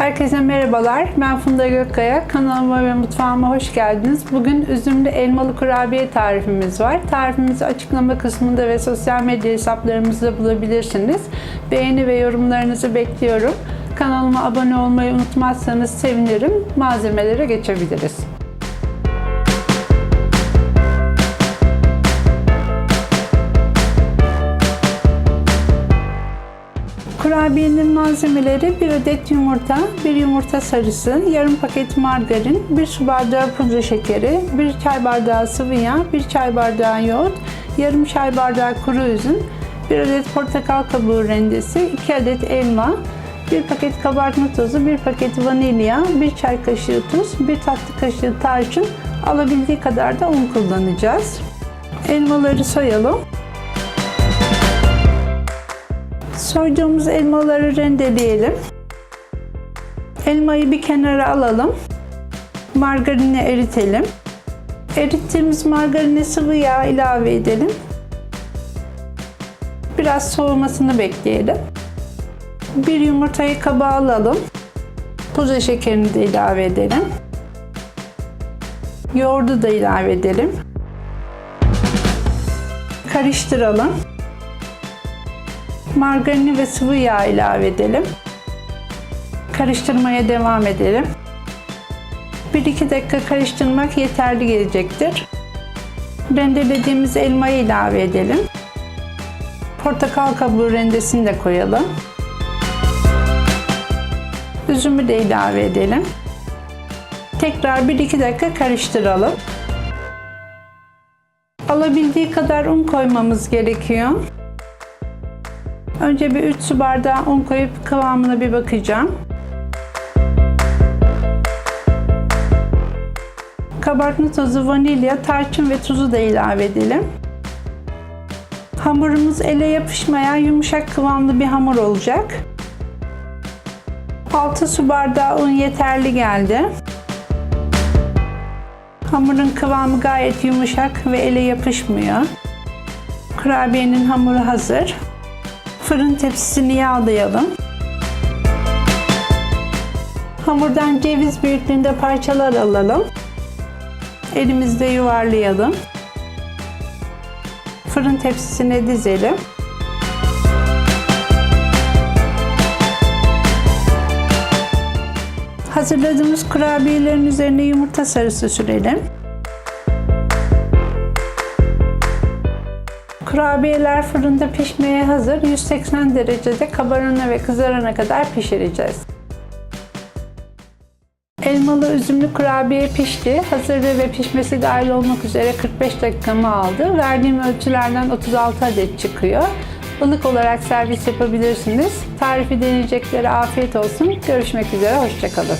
Herkese merhabalar. Ben Funda Gökkaya. Kanalıma ve mutfağıma hoş geldiniz. Bugün üzümlü elmalı kurabiye tarifimiz var. Tarifimizi açıklama kısmında ve sosyal medya hesaplarımızda bulabilirsiniz. Beğeni ve yorumlarınızı bekliyorum. Kanalıma abone olmayı unutmazsanız sevinirim. Malzemelere geçebiliriz. Kurabiyenin malzemeleri bir adet yumurta, bir yumurta sarısı, yarım paket margarin, bir su bardağı pudra şekeri, bir çay bardağı sıvı yağ, bir çay bardağı yoğurt, yarım çay bardağı kuru üzüm, bir adet portakal kabuğu rendesi, iki adet elma, bir paket kabartma tozu, bir paket vanilya, bir çay kaşığı tuz, bir tatlı kaşığı tarçın, alabildiği kadar da un kullanacağız. Elmaları soyalım. Soyduğumuz elmaları rendeleyelim. Elmayı bir kenara alalım. Margarini eritelim. Erittiğimiz margarine sıvı yağ ilave edelim. Biraz soğumasını bekleyelim. Bir yumurtayı kaba alalım. Pudra şekerini de ilave edelim. Yoğurdu da ilave edelim. Karıştıralım. Margarini ve sıvı yağ ilave edelim. Karıştırmaya devam edelim. 1-2 dakika karıştırmak yeterli gelecektir. Rendelediğimiz elmayı ilave edelim. Portakal kabuğu rendesini de koyalım. Üzümü de ilave edelim. Tekrar 1-2 dakika karıştıralım. Alabildiği kadar un koymamız gerekiyor. Önce bir 3 su bardağı un koyup kıvamına bir bakacağım. Kabartma tozu, vanilya, tarçın ve tuzu da ilave edelim. Hamurumuz ele yapışmayan yumuşak kıvamlı bir hamur olacak. 6 su bardağı un yeterli geldi. Hamurun kıvamı gayet yumuşak ve ele yapışmıyor. Kurabiyenin hamuru hazır. Fırın tepsisini yağlayalım. Hamurdan ceviz büyüklüğünde parçalar alalım. Elimizde yuvarlayalım. Fırın tepsisine dizelim. Hazırladığımız kurabiyelerin üzerine yumurta sarısı sürelim. Kurabiyeler fırında pişmeye hazır. 180 derecede kabarana ve kızarana kadar pişireceğiz. Elmalı üzümlü kurabiye pişti. Hazırlığı ve pişmesi dahil olmak üzere 45 dakikamı aldı. Verdiğim ölçülerden 36 adet çıkıyor. Ilık olarak servis yapabilirsiniz. Tarifi deneyeceklere afiyet olsun. Görüşmek üzere, hoşçakalın.